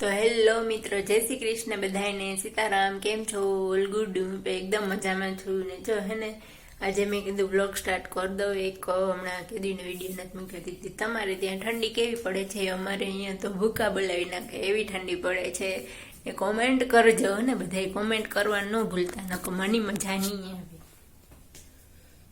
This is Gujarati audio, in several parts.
તો હેલો મિત્રો, જય શ્રી કૃષ્ણ બધાને સીતારામ, કેમ છો? ઓલ ગુડ હું એકદમ મજામાં છું ને જો હે ને, આજે મેં કીધું બ્લોગ સ્ટાર્ટ કરી દઉં. એક હમણાં કીધું વીડિયો નથી મૂકી દીધી. તમારે ત્યાં ઠંડી કેવી પડે છે? અમારે અહીંયા તો ભૂકા બોલાવી નાખે, એવી ઠંડી પડે છે. એ કોમેન્ટ કરજો ને બધાય. કોમેન્ટ કરવા ન ભૂલતા નકો મની મજા નહીં આવે.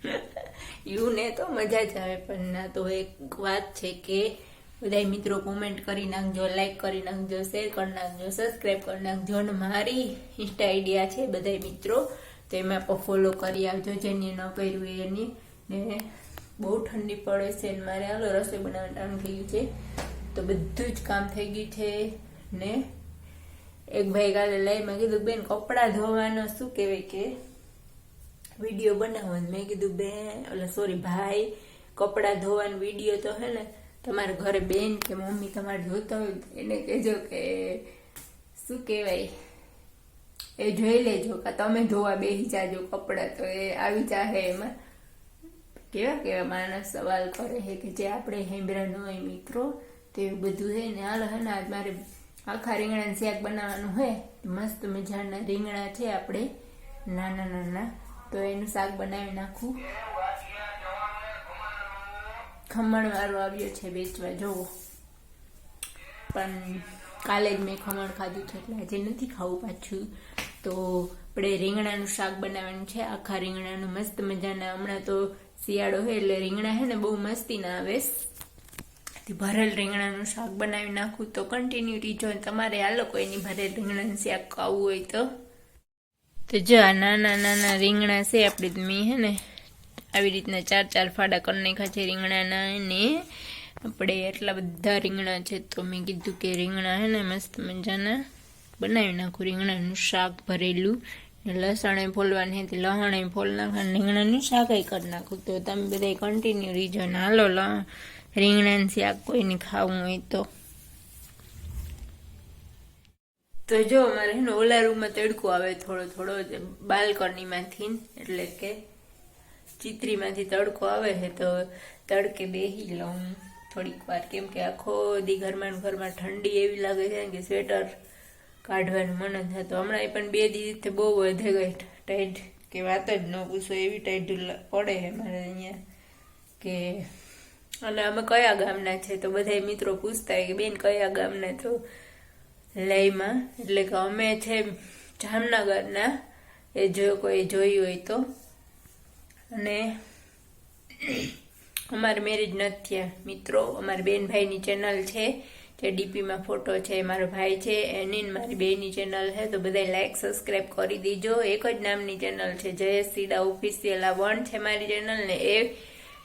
યુ ને તો મજા જ આવે, પણ ના તો એક વાત છે કે બધા મિત્રો કોમેન્ટ કરી નાખજો લાઈક કરી નાખજો શેર કરી નાખજો સબસ્ક્રાઈબ કરી નાખજો અને મારી ઇન્સ્ટા આઈડિયા છે બધા મિત્રો. તો એમાં પણ ફોલો કરી આવજો જેની ન કર્યું એની. ને બહુ ઠંડી પડે છે ને મારે હાલો રસોઈ બનાવવાનું ટાઈમ થઈ ગયું છે. તો બધું જ કામ થઈ ગયું છે ને એક ભાઈ કાલે લાઈમાં કીધું, બેન, કપડાં ધોવાનો શું કહેવાય કે? વીડિયો બનાવવાનો. મેં કીધું, બેન એટલે સોરી ભાઈ, કપડાં ધોવાનો વીડિયો તો હે ને તમારા ઘરે બેન કે મમ્મી તમારે જોતા હોય, એને કહેજો કે શું કહેવાય? એ જોઈ લેજો કે તમે ધોવા બેસી જાજો કપડાં તો એ આવી જાહે એમાં. કેવા કેવા માણસ સવાલ કરે છે કે જે આપણે હેબરા ન હોય મિત્રો, તો એવું બધું છે ને હાલ હે આજ મારે આખા રીંગણાનું શાક બનાવવાનું હોય મસ્ત મજાના રીંગણા છે આપણે, નાના નાના, તો એનું શાક બનાવી નાખું. ખમણ વાળો આવ્યો છે વેચવા, જોવો. પણ કાલે જ મેં ખમણ ખાધું છે, એટલે આજે નથી ખાવું પાછું. તો આપણે રીંગણાનું શાક બનાવવાનું છે, આખા રીંગણાનું મસ્ત મજાના. હમણાં તો શિયાળો હોય એટલે રીંગણા હે ને બહુ મસ્તી ના આવે. ભરેલ રીંગણાનું શાક બનાવી નાખું તો કન્ટિન્યુ રીજો તમારે આ લોકો એની ભરેલ રીંગણાનું શાક ખાવું હોય તો. તો જો નાના નાના રીંગણા છે આપણે મેં હે ને. આવી રીતના ચાર ચાર ફાડા કરી નાખ્યા છે રીંગણાના અને આપણે એટલા બધા રીંગણા છે તો મેં કીધું કે રીંગણા હે ને મસ્ત મજાના બનાવી નાખું. રીંગણાનું શાક ભરેલું લસણ ફોલવાની હતી, લહણ ફોલ નાખવાનું, રીંગણાનું શાક કરી નાખું. તો તમે બધા કન્ટિન્યુ રીજો ને હાલો, લ, રીંગણાનું શાક કોઈને ખાવું હોય તો. તો જો, અમારે ઓલા રૂમમાં તડકો આવે થોડો થોડો બાલ્કનીમાંથી એટલે કે ચિત્રીમાંથી તડકો આવે છે તો તડકે બેસી લઉં. થોડીક વાર કેમ કે આખો દી ઘરમાં ઘરમાં ઠંડી એવી લાગે છે કે સ્વેટર કાઢવાનું મન જ થતું હમણાં પણ બે દિવસથી બહુ વધે ગઈ ટાઈટ કે વાત જ ન પૂછો, એવી ટાઈટ પડે છે મારે અહીંયા કે અને અમે કયા ગામના છે તો બધા મિત્રો પૂછતા કે બેન કયા ગામના તો લઈમાં. એટલે કે અમે છે જામનગરના. એ જો કોઈ જોયું હોય તો. અને અમારે મેરેજ નથી થયા, મિત્રો. અમારી બેનભાઈની ચેનલ છે, જે ડીપીમાં ફોટો છે મારો ભાઈ છે. એની મારી બેની ચેનલ છે, તો બધા લાઈક સબસ્ક્રાઈબ કરી દીજો. એક જ નામની ચેનલ છે, જયેશ સીડા ઓફિશિયલ આ વન છે મારી ચેનલ ને. એ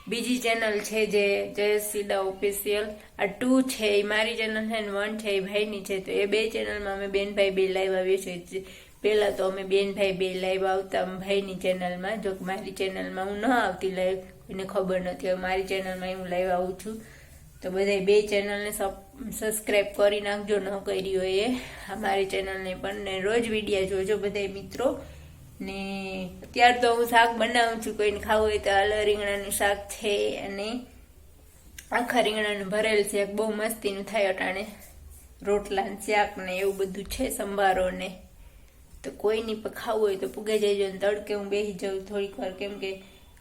બીજી ચેનલ છે જે જયેશ સીડા ઓફિશિયલ આ ટુ છે, એ મારી ચેનલ છે ને વન છે, એ ભાઈની છે. તો એ બે ચેનલમાં અમે બેનભાઈ બે લાઈવ આવીએ છીએ. પહેલાં તો અમે બેન ભાઈ બે લાઈવ આવતા ભાઈની ચેનલમાં જો કે મારી ચેનલમાં હું ન આવતી લાઈવ એને ખબર નથી, હવે મારી ચેનલમાં હું લાઈવ આવું છું. તો બધા બે ચેનલને સબસ્ક્રાઈબ કરી નાખજો, ન કરી હોય એ. અમારી ચેનલને પણ, ને રોજ વિડીયા જોજો બધા મિત્રો. ને અત્યાર તો હું શાક બનાવું છું, કોઈને ખાવું હોય તો આલ રીંગણાનું શાક છે અને આખા રીંગણાનું ભરેલ શાક બહુ મસ્તીનું થાય અટાણે. રોટલા શાક ને એવું બધું છે સંભારો ને તો કોઈની પણ ખાવું હોય તો પૂગે જઈજો ને તડકે હું બેસી જાઉં થોડીક વાર. કેમ કે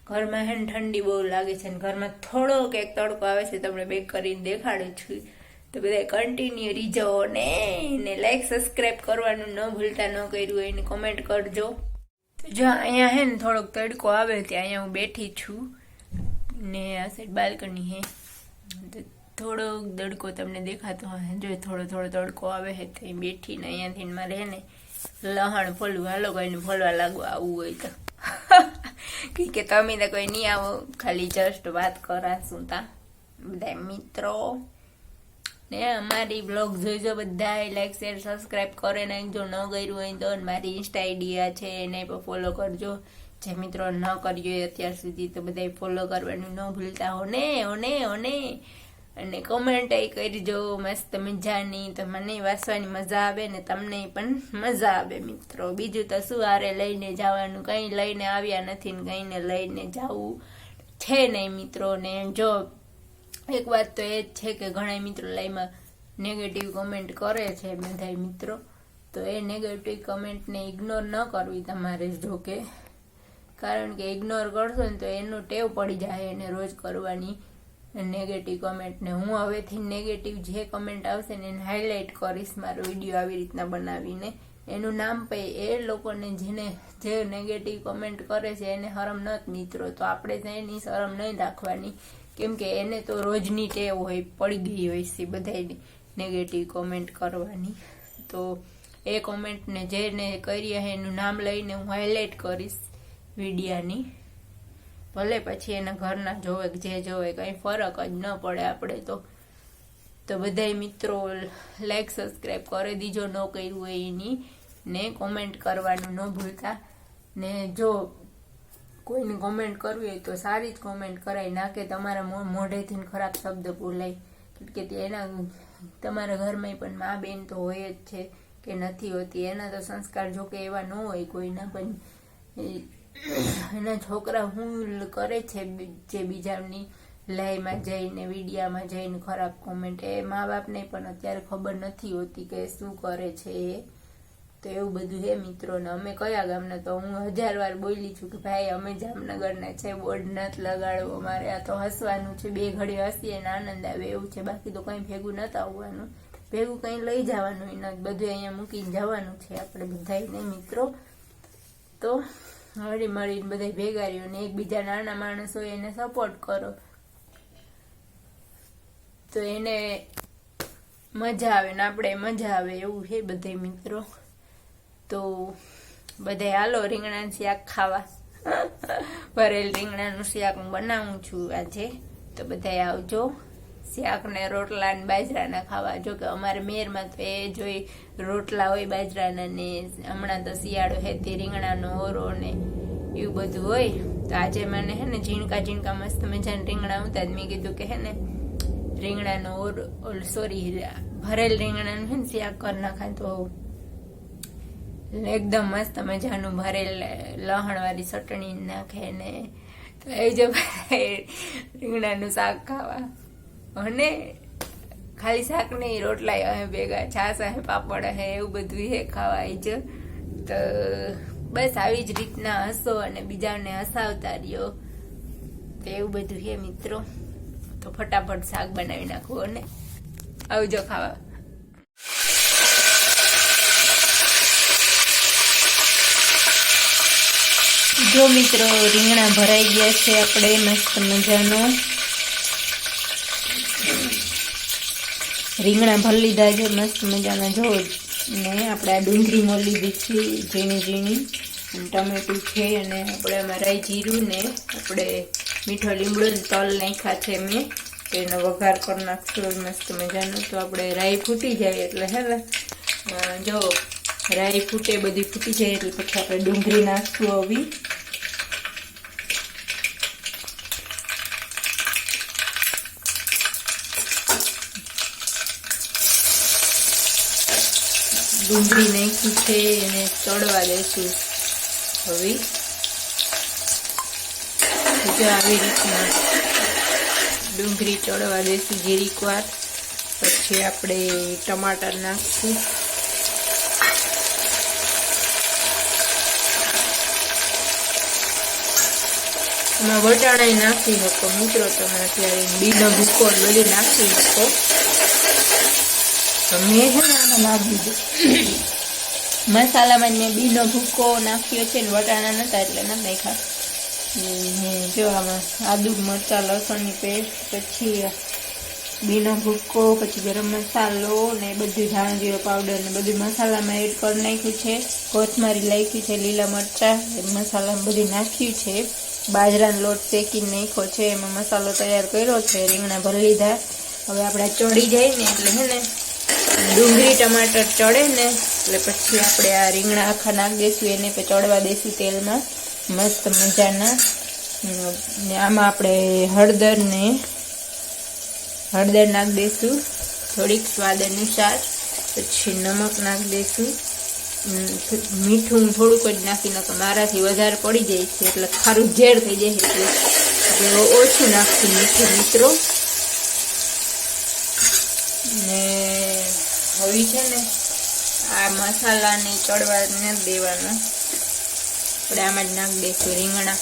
ઘરમાં હે ઠંડી બહુ લાગે છે ને ઘરમાં થોડો કંઈક તડકો આવે છે તમને બેક કરીને દેખાડું છું. તો બધા કન્ટિન્યુ રીજો ને ને લાઈક સબસ્ક્રાઈબ કરવાનું ન ભૂલતા, ન કર્યું હોય એને કોમેન્ટ કરજો. તો જો અહીંયા હે ને થોડોક તડકો આવે ત્યાં અહીંયા હું બેઠી છું. ને આ સાઈડ બાલ્કની હે. થોડોક તડકો તમને દેખાતો હોય જો થોડો થોડો તડકો આવે છે તો બેઠીને અહીંયાથી મારે ને લહણ ફોલવું હાલો કોઈને ફોલવા લાગવા આવું હોય તો કે તમે તો કોઈ નહીં આવો ખાલી જસ્ટ વાત કરાશું તા બધા મિત્રો ને અમારી બ્લોગ જોઈજો બધા લાઈક શેર સબસ્ક્રાઈબ કરે નાખજો ન કર્યું હોય તો મારી ઇન્સ્ટા આઈડિયા છે એને પણ ફોલો કરજો જે મિત્રો ન કર્યું અત્યાર સુધી તો બધા ફોલો કરવાનું ન ભૂલતા હો ને હો ને હો ને અને કોમેન્ટ એ કરજો મસ્ત મજાની તો મને વાંચવાની મજા આવે ને તમને પણ મજા આવે મિત્રો. બીજું તો શું આરે લઈને જવાનું, કંઈ લઈને આવ્યા નથી ને કંઈને લઈને જવું છે નહીં મિત્રો. ને જો, એક વાત તો એ જ છે કે ઘણા મિત્રો લાઈમાં નેગેટિવ કમેન્ટ કરે છે બધા મિત્રો. તો એ નેગેટિવ કમેન્ટને ઇગ્નોર ન કરવી તમારે જો કે કારણ કે ઇગ્નોર કરશો ને તો એનું ટેવ પડી જાય એને રોજ કરવાની. નેગેટિવ કમેન્ટને હું હવેથી નેગેટિવ જે કમેન્ટ આવશે ને એને હાઇલાઇટ કરીશ મારો વીડિયો આવી રીતના બનાવીને. એનું નામ પે એ લોકોને જેને જે નેગેટિવ કમેન્ટ કરે છે એને શરમ નથી મિત્રો, તો આપણે તો એની શરમ નહીં રાખવાની. કેમ કે એને તો રોજની ટેવ હોય, પડી ગઈ હોય છે બધાની નેગેટિવ કોમેન્ટ કરવાની. તો એ કોમેન્ટને જેને કરી એનું નામ લઈને હું હાઇલાઇટ કરીશ વિડીયાની ભલે પછી એના ઘરના જોવે જે જોવે, કંઈ ફરક જ ન પડે આપણે તો. તો બધાય મિત્રો લાઈક સબસ્ક્રાઈબ કરી દીજો ન કર્યું હોય એની, ને કોમેન્ટ કરવાનું ન ભૂલતા. ને જો કોઈને કોમેન્ટ કરવી હોય તો સારી જ કોમેન્ટ કરાય, ના કે તમારા મોઢેથી ખરાબ શબ્દ બોલાય. કે એના, તમારા ઘરમાં પણ મા બેન તો હોય જ છે કે નથી હોતી. એના તો સંસ્કાર જો કે એવા ન હોય કોઈના, પણ એના છોકરા હું કરે છે જે બીજાની લાઈમાં જઈને, વિડીયામાં જઈને ખરાબ કોમેન્ટ એ મા બાપને પણ અત્યારે ખબર નથી હોતી કે શું કરે છે એ. તો એવું બધું હે મિત્રોને. અમે કયા ગામના? તો હું હજાર વાર બોલી છું કે ભાઈ, અમે જામનગરના છે, બોર્ડ નથી લગાડવો અમારે. આ તો હસવાનું છે, બે ઘડી હસીએ ને આનંદ આવે એવું છે. બાકી તો કંઈ ભેગું નથી આવવાનું. ભેગું કંઈ લઈ જવાનું એના બધું અહીંયા મૂકીને જવાનું છે આપણે બધાને મિત્રો. તો હળી મળીને બધા ભેગા રહ્યો ને એકબીજા નાના માણસો હોય એને સપોર્ટ કરો. તો એને મજા આવે ને આપણે મજા આવે એવું છે બધે મિત્રો. તો બધા હાલો રીંગણાનું શાક ખાવા. ભરેલ રીંગણાનું શાક હું બનાવું છું આજે. તો બધા આવજો. શાક ને રોટલા ને બાજરાના ખાવા. જો કે અમારે મેરમાં તો એ જોઈ રોટલા હોય, બાજરાના ને હમણાં તો શિયાળો હેતી રીંગણાનો ઓરો ને એવું બધું હોય. તો આજે મને હે ને ઝીણકા ઝીણકા મસ્ત મજાને રીંગણા ઉતા મેં કીધું કે હે ને રીંગણાનો ઓરો સોરી, ભરેલ રીંગણાનું હે ને શાક કરી નાખાય તો એકદમ મસ્ત મજાનું ભરેલ લહણ વાળી ચટણી નાખે ને તો એ જો રીંગણાનું શાક ખાવા. અને ખાલી શાક નહીં, રોટલા હે ભેગા છાસ હે પાપડ હે એવું બધું હે ખાવાય જ. તો બસ આવી જ રીતના હસો અને બીજાને હસાવતા રહ્યો. તો એવું બધું હે મિત્રો. તો ફટાફટ શાક બનાવી નાખું અને આવજો ખાવા. જો મિત્રો રીંગણા ભરાઈ ગયા છે, આપણે મસ્ત મજાનો. રીંગણા ભરી લીધા છે, મસ્ત મજાના. જો, ને આપણે આ ડુંગળી મોલી દીધી ઝીણી ઝીણી. અને ટમેટું છે, અને આપણે એમાં રાઈ જીરું ને આપણે મીઠો લીમડો તલ નાખ્યા છે મેં. તો એનો વઘાર કરી નાખશું મસ્ત મજાનો. તો આપણે રાઈ ફૂટી જાય એટલે હવે જો, રાઈ ફૂટે, બધી ફૂટી જાય એટલે પછી આપણે ડુંગળી નાખશું આવી. ડુંગળી નાખી છે એને ચડવા દઈશું હવે જો આવી રીતના ડુંગળી ચડવા દઈશું જીરીક વાર. પછી આપણે ટમાટર નાખશું. એમાં વટાણા નાખી શકો. મિત્રો, તમે અત્યારે બીનો ભૂકો બધું નાખી શકો. તો મેં છે ને આમાં નાખી દીધું. મસાલામાં મેં બીનો ભૂકો નાખ્યો છે ને વટાણા નહોતા એટલે ના નાખ્યા. જો આમાં આદુ, મરચાં, લસણની પેસ્ટ, પછી બીનો ભૂકો, પછી ગરમ મસાલો ને બધું ધાણા જીરો પાવડર ને બધું મસાલામાં એડ કરી નાખ્યું છે. કોથમરી નાખી છે, લીલા મરચાં મસાલામાં બધું નાખ્યું છે. બાજરાનો લોટ શેકીને નાખ્યો છે, એમાં મસાલો તૈયાર કર્યો છે, રીંગણા ભરી લીધા. હવે આપણે ચડી જાય ને એટલે હે ને ડુંગળી, ટમાટર ચડે ને, એટલે પછી આપણે આ રીંગણા આખા નાખ દઈશું, એને પછી ચડવા દઈશું તેલમાં. મસ્ત મજાના. ને આમાં આપણે હળદર ને હળદર નાખ દઈશું. થોડીક સ્વાદ અનુસાર. પછી નમક નાખ દઈશું. મીઠું થોડુંક જ નાખી નાખો મારાથી વધારે પડી જાય છે, એટલે ખારું ઝેર થઈ જાય છે. ઓછું નાખશું, મીઠું મિત્રો. હવે છે ને, આ મસાલાને ચડવા નથી દેવાનો. આપણે આમાં જ નાખી દઈશું રીંગણા.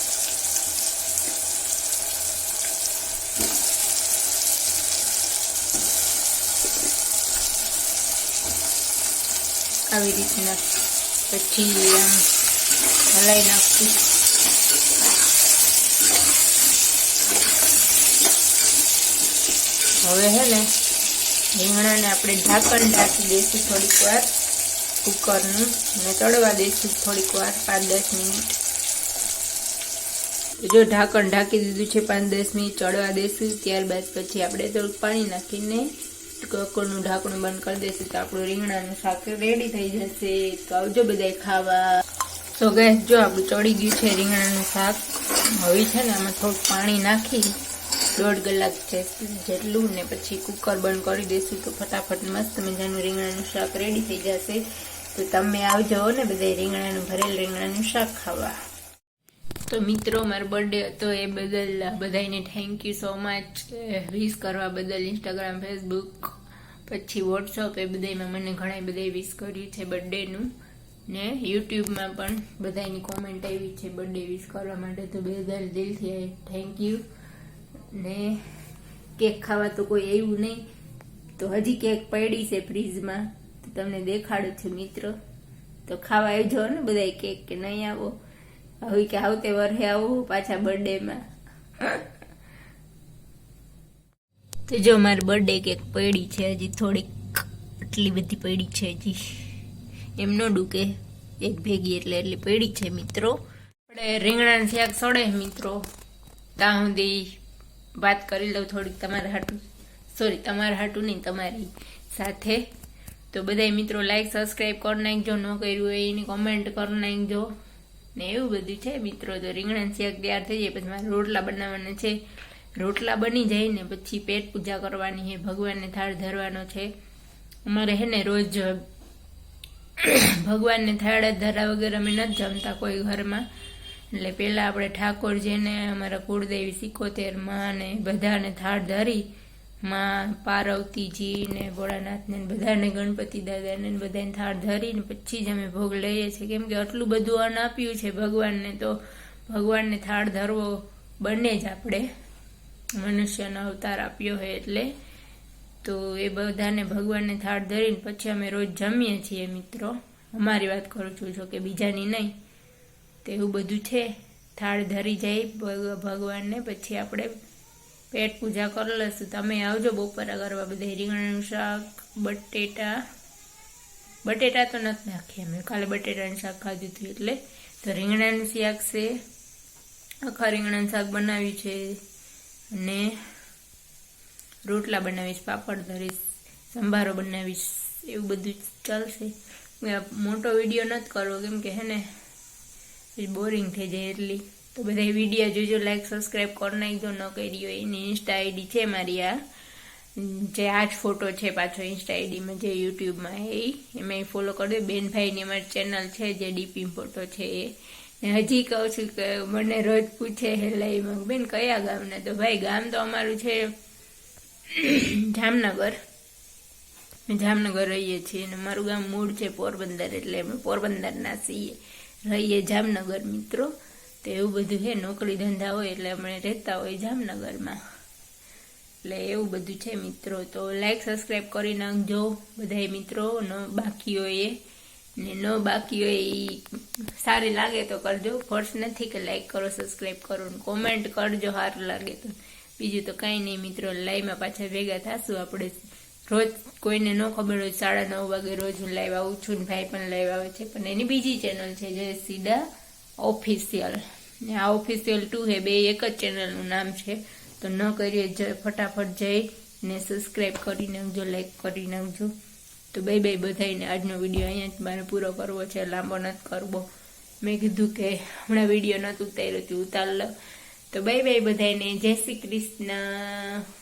આવી રીતના પછી આમ હલાઈ નાખશું. હવે હે ને રીંગણાને આપણે ઢાંકણ ઢાંકી દઈશું થોડીક વાર. કુકરનું અને ચડવા દઈશું થોડીક વાર, પાંચ દસ મિનિટ. જો ઢાંકણ ઢાંકી દીધું છે, પાંચ દસ મિનિટ ચડવા દઈશું. ત્યારબાદ પછી આપણે થોડુંક પાણી નાખીને કુકરનું ઢાંકણું બંધ કરી દઈશું. તો આપણું રીંગણાનું શાક રેડી થઈ જશે. તો આવજો બધા ખાવા. તો ગેસ જો આપણું ચડી ગયું છે રીંગણાનું શાક. હવે છે ને આમાં થોડુંક પાણી નાખી દોઢ કલાક છે. જેટલું ને પછી કુકર બંધ કરી દઈશું તો ફટાફટ મસ્ત મજાનું રીંગણાનું શાક રેડી થઈ જશે. તો તમે આવજો ને બધા રીંગણાનું, ભરેલ રીંગણાનું શાક ખાવા. તો મિત્રો, મારો બર્થડે હતો એ બદલ બધાને thank you so much wish કરવા બદલ ઇન્સ્ટાગ્રામ ફેસબુક પછી વોટ્સઅપ એ બધામાં મને ઘણા બધા વિશ કર્યું છે બર્થડેનું ને. યુટ્યુબમાં પણ બધાની કોમેન્ટ આવી છે બર્થડે વિશ કરવા માટે. તો બધા દિલથી થેન્ક યુ ને કેક ખાવા તો કોઈ એવું નહીં. તો હજી કેક પડી છે ફ્રીજમાં. તો તમને દેખાડું છું મિત્રો. તો ખાવા આવજો ને બધા કેક કે નહીં આવો. હવે કે આવતે વર્ષે આવું પાછા બર્થડેમાં. તો જો મારી બર્થડે કેક પડી છે, હજી થોડીક આટલી બધી પડી છે હજી. એમ ન ડૂકે. એક ભેગી એટલે એટલી પડી છે મિત્રો. આપણે રીંગણાનું શાક સડે મિત્રો. ત્યાં સુધી વાત કરી લઉં થોડીક તમારા હાટું. સોરી તમારા હાટું નહીં, તમારી સાથે. તો બધા મિત્રો લાઈક સબસ્ક્રાઈબ કરી નાખજો. ન કર્યું હોય એની કોમેન્ટ કરી નાખજો. ને એવું બધું છે મિત્રો. તો રીંગણા શાક તૈયાર થઈ જાય, પછી મારે રોટલા બનાવવાના છે. રોટલા બની જાય પછી પેટ પૂજા કરવાની છે. ભગવાનને થાળ ધરવાનો છે. અમારે હે ને રોજ, ભગવાનને થાળ ધરા વગર અમે નથી જમતા કોઈ ઘરમાં. એટલે પહેલાં આપણે ઠાકોરજીને અમારા કુળદેવી સિકોતેરમાં ને બધાને થાળ ધરી, માં પાર્વતીજી ને ભોળાનાથને બધાને, ગણપતિ દાદાને બધાને થાળ ધરીને પછી જ અમે ભોગ લઈએ છીએ. કેમ કે આટલું બધું અન્ન આપ્યું છે ભગવાનને, તો ભગવાનને થાળ ધરવો બંને જ આપણે. મનુષ્યનો અવતાર આપ્યો હોય એટલે. તો એ બધાને ભગવાનને થાળ ધરીને પછી અમે રોજ જમીએ છીએ મિત્રો. અમારી વાત કરું છું, જો કે બીજાની નહીં. તો એવું બધું છે. થાળ ધરી જાય ભગવાનને, પછી આપણે પેટ પૂજા કરી લઈશું. તમે આવજો બપોરા કરવા બધા રીંગણાનું શાક, બટેટા. બટેટા તો નથી નાખીએ અમે. કાલે બટેટાનું શાક ખાધું હતું એટલે. તો રીંગણાનું શાક છે. આખા રીંગણાનું શાક બનાવ્યું છે. અને રોટલા બનાવીશ, પાપડ ધરીશ, સંભારો બનાવીશ. એવું બધું ચાલશે. મોટો વીડિયો નથી કરવો, કેમ કે હે ને બોરિંગ થઈ જાય એટલી. તો બધા વીડિયો જોજો લાઈક સબસ્ક્રાઈબ કરી નાખજો ન કરી હોય, એની ઇન્સ્ટા આઈડી છે મારી આ. જે આ જ ફોટો છે પાછો ઇન્સ્ટા આઈડીમાં જે યુટ્યુબમાં એ એમાં ફોલો કરજો. બેનભાઈની અમારી ચેનલ છે, જે ડીપી ફોટો છે એ. હજી કહું છું કે મને રોજ પૂછે હેલાઈમાં બેન, કયા ગામના? તો ભાઈ, ગામ તો અમારું છે જામનગર. જામનગર રહીએ છીએ અને મારું ગામ મૂળ છે પોરબંદર, એટલે અમે પોરબંદરના છીએ. રહીએ જામનગર મિત્રો. તો એવું બધું છે, નોકરી ધંધા હોય એટલે અમે રહેતા હોય જામનગરમાં. એટલે એવું બધું છે મિત્રો. તો લાઈક સબસ્ક્રાઈબ કરી નાખજો બધા મિત્રો, ન બાકી હોય એ ને ન બાકી હોય એ સારી લાગે તો કરજો. ફોર્સ નથી કે લાઈક કરો સબસ્ક્રાઈબ કરો કોમેન્ટ કરજો, સારું લાગે તો. બીજું તો કાંઈ નહીં મિત્રો. લાઈવમાં પાછા ભેગા થશું આપણે. રોજ કોઈને ન ખબર હોય, સાડા નવ વાગે રોજ હું લાઈવ આવું છું ને ભાઈ પણ લાઈવ આવે છે. પણ એની બીજી ચેનલ છે જે સીધા ઓફિશિયલ આ ઓફિશિયલ ટુ હે, બે એક જ ચેનલનું નામ છે. તો ન કરીએ ફટાફટ જઈ ને સબસ્ક્રાઈબ કરી નાખજો લાઈક કરી નાખજો તો બે બે બધાને આજનો વીડિયો અહીંયા જ મારે પૂરો કરવો છે, લાંબો નથી કરવો. મેં કીધું કે હમણાં વીડિયો નહોતું ઉતાર્યો હતું ઉતાર તો બાય બાય બધાને જય શ્રી કૃષ્ણ.